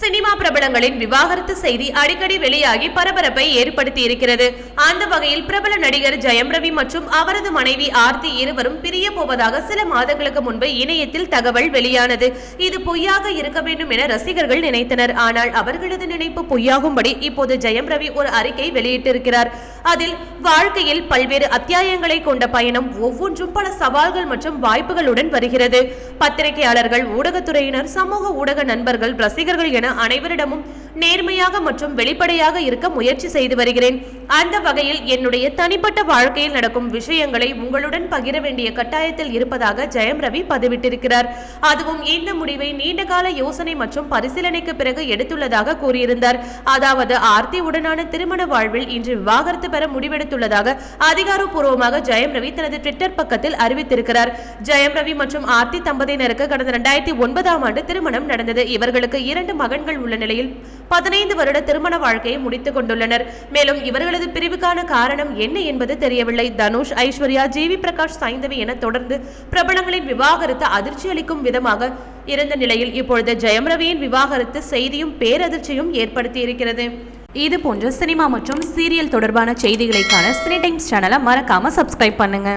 Cinema பிரபலங்களின் விவாகரத்து செய்தி அடிக்கடி வெளியாகி பரபரப்பை ஏற்படுத்தி இருக்கிறது அந்த வகையில் பிரபல நடிகர் ஜெயம் ரவி மற்றும் அவரது மனைவி ஆர்த்தி இருவரும் பிரிய போவதாக சில மாதங்களுக்கு முன்பு இணையத்தில் தகவல் வெளியானது. இது பொய்யாக இருக்க வேண்டும் என ரசிகர்கள் நினைத்தனர். ஆனால் அவர்களது நினைப்பு பொய்யாகும்படி இப்போது ஜெயம் ரவி ஒரு அறிக்கை வெளியிட்டிருக்கிறார். அதில் வாழ்க்கையில் பல்வேறு அத்தியாயங்களை கொண்ட பயணம் ஒவ்வொன்றும் பல சவால்கள் மற்றும் வாய்ப்புகளுடன் வருகிறது. பத்திரிகையாளர்கள் ஊடகத்துறையினர் சமூக ஊடக நண்பர்கள் ரசிகர்கள் என அனைவரிடமும் நேர்மையாக மற்றும் வெளிப்படையாக இருக்க முயற்சி செய்து வருகிறேன். அந்த வகையில் என்னுடைய தனிப்பட்ட வாழ்க்கையில் நடக்கும் விஷயங்களை உங்களுடன் பகிர வேண்டிய கட்டாயத்தில் இருப்பதாக ஜெயம் ரவி பதிவிட்டிருக்கிறார். அதுவும் இந்த முடிவை நீண்டகால யோசனை மற்றும் பரிசீலனைக்கு பிறகு எடுத்துள்ளதாக கூறியிருந்தார். அதாவது ஆர்த்தி உடனான திருமண வாழ்வில் இன்று விவாகரத்து பெற முடிவெடுத்துள்ளதாக அதிகாரப்பூர்வமாக ஜெயம் ரவி தனது ட்விட்டர் பக்கத்தில் அறிவித்திருக்கிறார். ஜெயம் ரவி மற்றும் ஆர்த்தி தம்பதியினருக்கு கடந்த இரண்டாயிரத்தி ஒன்பதாம் ஆண்டு திருமணம் நடந்தது. இவர்களுக்கு இரண்டு மகன்கள் உள்ள நிலையில் பதினைந்து வருட திருமண வாழ்க்கையை முடித்துக் கொண்டுள்ளனர். மேலும் இவர்களது பிரிவுக்கான காரணம் என்ன என்பது தெரியவில்லை. தனுஷ் ஐஸ்வர்யா ஜிவி பிரகாஷ் சைந்தவி என தொடர்ந்து பிரபலங்களின் விவாகரத்து அதிர்ச்சி அளிக்கும் விதமாக இருந்த நிலையில் இப்பொழுது ஜெயம் ரவியின் விவாகரத்து செய்தியும் பேரதிர்ச்சியும் ஏற்படுத்தி இருக்கிறது இது போன்ற சினிமா மற்றும் சீரியல் தொடர்பான செய்திகளைக்கான சினி டைம்ஸ் சேனலை மறக்காம சப்ஸ்கிரைப் பண்ணுங்க.